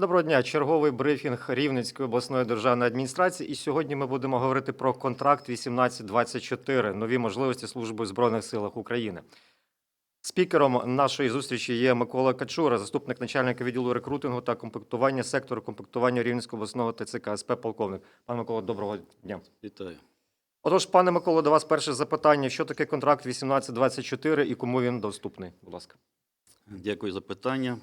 Доброго дня. Черговий брифінг Рівненської обласної державної адміністрації. І сьогодні ми будемо говорити про контракт 1824 нові можливості служби в збройних силах України. Спікером нашої зустрічі є Микола Качура, заступник начальника відділу рекрутингу та комплектування сектору комплектування Рівненського обласного ТЦК СП полковник. Пане Микола, доброго дня. Вітаю. Отож, пане Миколо, до вас перше запитання: що таке контракт 1824 і кому він доступний? Будь ласка. Дякую за питання.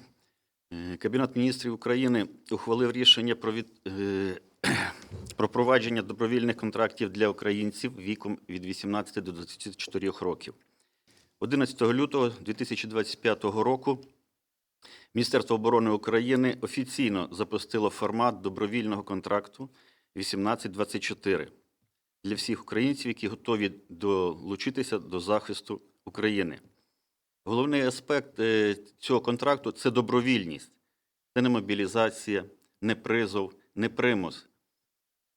Е, Кабінет міністрів України ухвалив рішення про, від, е, про провадження добровільних контрактів для українців віком від 18 до 24 років. 11 лютого 2025 року Міністерство оборони України офіційно запустило формат добровільного контракту 1824 для всіх українців, які готові долучитися до захисту України. Головний аспект е, цього контракту це добровільність, це не мобілізація, не призов, не примус.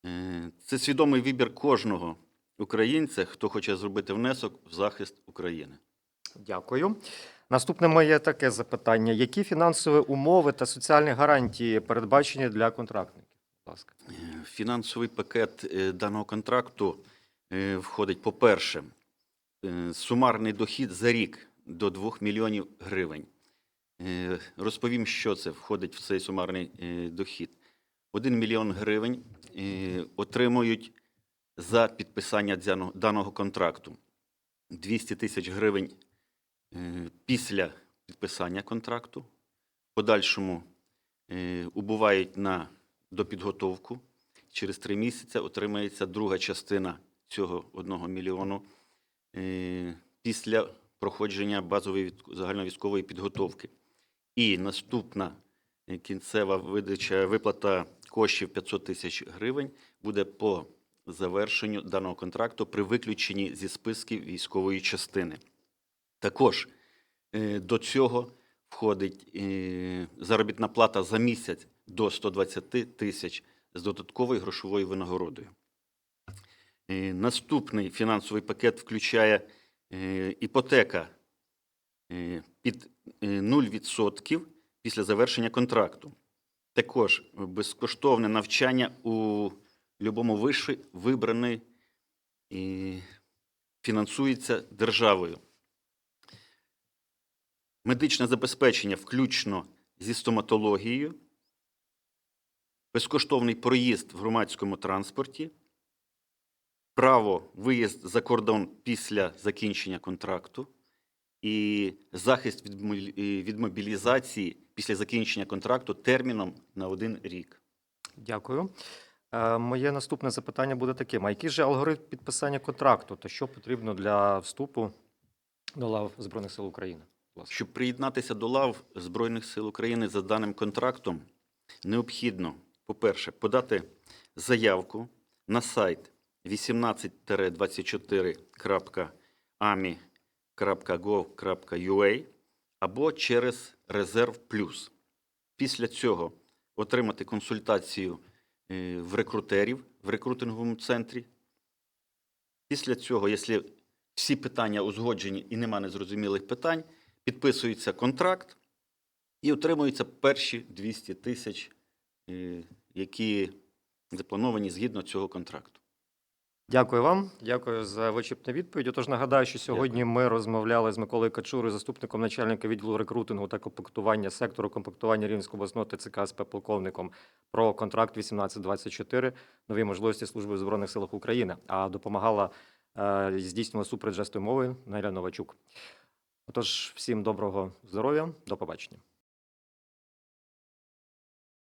Е, Це свідомий вибір кожного українця, хто хоче зробити внесок в захист України. Дякую. Наступне моє таке запитання: які фінансові умови та соціальні гарантії передбачені для контрактників? Будь ласка. Е, Фінансовий пакет даного контракту входить, по-перше, сумарний дохід за рік до 2 мільйонів гривень. Е, Розповім, що це входить в цей сумарний е, дохід. 1 мільйон гривень е, отримують за підписання даного контракту. 200 тисяч гривень після підписання контракту. Подальшому убувають на допідготовку. Через три місяці отримається друга частина цього 1 мільйону після проходження базової загальновійськової підготовки. І наступна е, кінцева видача виплата коштів 500 тисяч гривень буде по завершенню даного контракту при виключенні зі списків військової частини. Також е, до цього входить е, заробітна плата за місяць до 120 тисяч з додатковою грошовою винагородою. Наступний фінансовий пакет включає іпотека е, під е, 0% після завершення контракту. Також безкоштовне навчання у будь-якому виші вибраний і фінансується державою. Медичне забезпечення включно зі стоматологією, безкоштовний проїзд в громадському транспорті, право виїзд за кордон після закінчення контракту і захист від, мобілізації після закінчення контракту терміном на один рік. Дякую. Е, Моє наступне запитання буде таким: а який же алгоритм підписання контракту та що потрібно для вступу до лав Збройних сил України? Щоб приєднатися до лав Збройних сил України за даним контрактом, необхідно, по-перше, подати заявку на сайт 18-24.ami.gov.ua або через Резерв Плюс. Після цього отримати консультацію е, в рекрутерів в рекрутинговому центрі. Після цього, якщо всі питання узгоджені і нема незрозумілих питань, підписується контракт і отримуються перші 200 тисяч, е, які заплановані згідно цього контракту. Дякую вам. Дякую за вичерпну відповідь. Отож, нагадаю, що сьогодні ми розмовляли з Миколою Качурою, заступником начальника відділу рекрутингу та комплектування сектору комплектування Рівненського обласного ТЦК СП полковником про контракт 1824 нові можливості служби в збройних силах України. А допомагала е, здійснювала супровід жестової мови Найля Новачук. Отож, всім доброго здоров'я, до побачення.